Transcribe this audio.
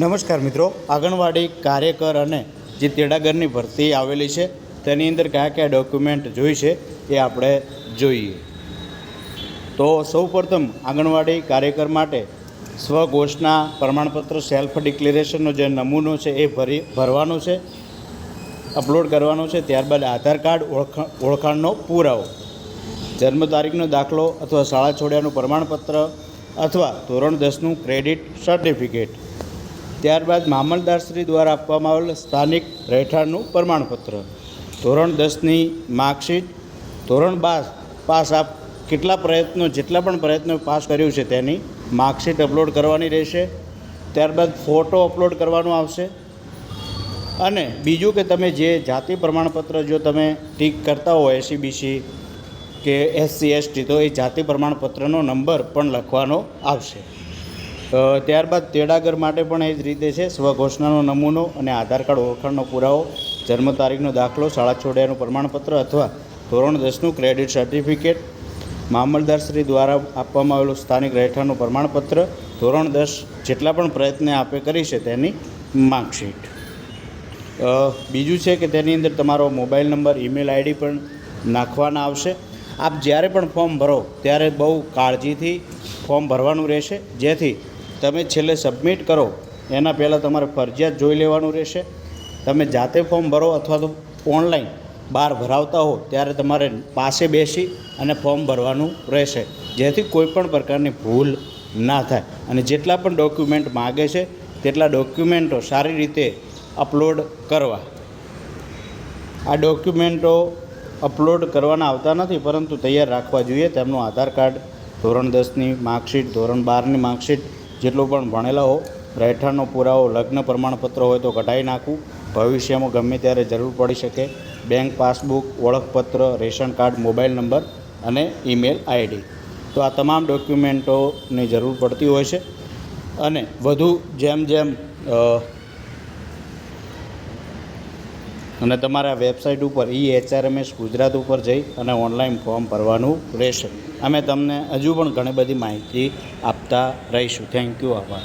નમસ્કાર મિત્રો. આંગણવાડી કાર્યકર અને જે તેડાગરની ભરતી આવેલી છે, તેની અંદર કયા કયા ડોક્યુમેન્ટ જોઈશે એ આપણે જોઈએ. તો સૌપ્રથમ આંગણવાડી કાર્યકર માટે સ્વઘોષણા પ્રમાણપત્ર સેલ્ફ ડિક્લેરેશનનો જે નમૂનો છે એ ભરી, ભરવાનો છે. અપલોડ કરવાનો છે, ત્યારબાદ આધાર કાર્ડ ઓળખ, ઓળખાણનો પુરાવો. જન્મ તારીખનો દાખલો અથવા શાળા છોડ્યાનું પ્રમાણપત્ર અથવા ધોરણ દસનું ક્રેડિટ સર્ટિફિકેટ ત્યારબાદ મામલદારશ્રી દ્વારા આપવામાં આવેલ સ્થાનિક રહેઠાણનું પ્રમાણપત્ર. ધોરણ દસની માર્કશીટ, ધોરણ બાર પાસ આપ કેટલા પ્રયત્નો, જેટલા પણ પ્રયત્નો પાસ કર્યું છે તેની માર્કશીટ અપલોડ કરવાની રહેશે. ત્યારબાદ ફોટો અપલોડ કરવાનો આવશે. અને બીજું કે તમે જે જાતિ પ્રમાણપત્ર જો તમે ટીક કરતા હો એસીબીસી કે એસસી, એસટી, તો એ જાતિ પ્રમાણપત્રનો નંબર પણ લખવાનો આવશે. ત્યારબાદ તેડાગર માટે પણ એ જ રીતે છે. સ્વઘોષણાનો નમૂનો અને આધાર કાર્ડ ઓળખાણનો પુરાવો, જન્મ તારીખનો દાખલો, શાળા છોડ્યાનું પ્રમાણપત્ર અથવા ધોરણ દસનું ક્રેડિટ સર્ટિફિકેટ મામલદારશ્રી દ્વારા આપવામાં આવેલું સ્થાનિક રહેઠાણનું પ્રમાણપત્ર, ધોરણ દસ જેટલા પણ પ્રયત્ન આપે કરી છે તેની માર્કશીટ. બીજું છે કે તેની અંદર તમારો મોબાઈલ નંબર, ઈમેલ આઈડી પણ નાખવાના આવશે. આપ જ્યારે પણ ફોર્મ ભરો, ત્યારે બહુ કાળજીથી ફોર્મ ભરવાનું રહેશે. જેથી તમે છેલ્લે સબમિટ કરો, એના પહેલાં તમારે ફરજિયાત જોઈ લેવાનું રહેશે. તમે જાતે ફોર્મ ભરો અથવા તો ઓનલાઈન બહાર ભરાવતા હો, ત્યારે તમારે પાસે બેસી અને ફોર્મ ભરવાનું રહેશે. જેથી કોઈ પણ પ્રકારની ભૂલ ના થાય. અને જેટલા પણ ડોક્યુમેન્ટ માગે છે, તેટલા ડોક્યુમેન્ટો સારી રીતે અપલોડ કરવા. આ ડોક્યુમેન્ટો અપલોડ કરવાના આવતા નથી, પરંતુ તૈયાર રાખવા જોઈએ. તેમનું આધાર કાર્ડ ધોરણ દસની માર્કશીટ ધોરણ બારની માર્કશીટ જેટલું પણ ભણેલા હો, રહેઠાણનો પુરાવો, લગ્ન પ્રમાણપત્ર હોય તો કઢાવી નાખવું ભવિષ્યમાં ગમે ત્યારે જરૂર પડી શકે. બેંક પાસબુક, ઓળખપત્ર, રેશન કાર્ડ, મોબાઈલ નંબર અને ઈમેલ આઈડી. તો આ તમામ ડોક્યુમેન્ટોની જરૂર પડતી હોય છે. અને વધુ જેમ જેમ અને તમારા વેબસાઇટ ઉપર ઈ એચઆરએમએસ ગુજરાત ઉપર જઈ અને ઓનલાઈન ફોર્મ ભરવાનું રહેશે. અમે તમને હજુ પણ ઘણી બધી માહિતી આપતા રહીશું. થેન્ક યુ આભાર.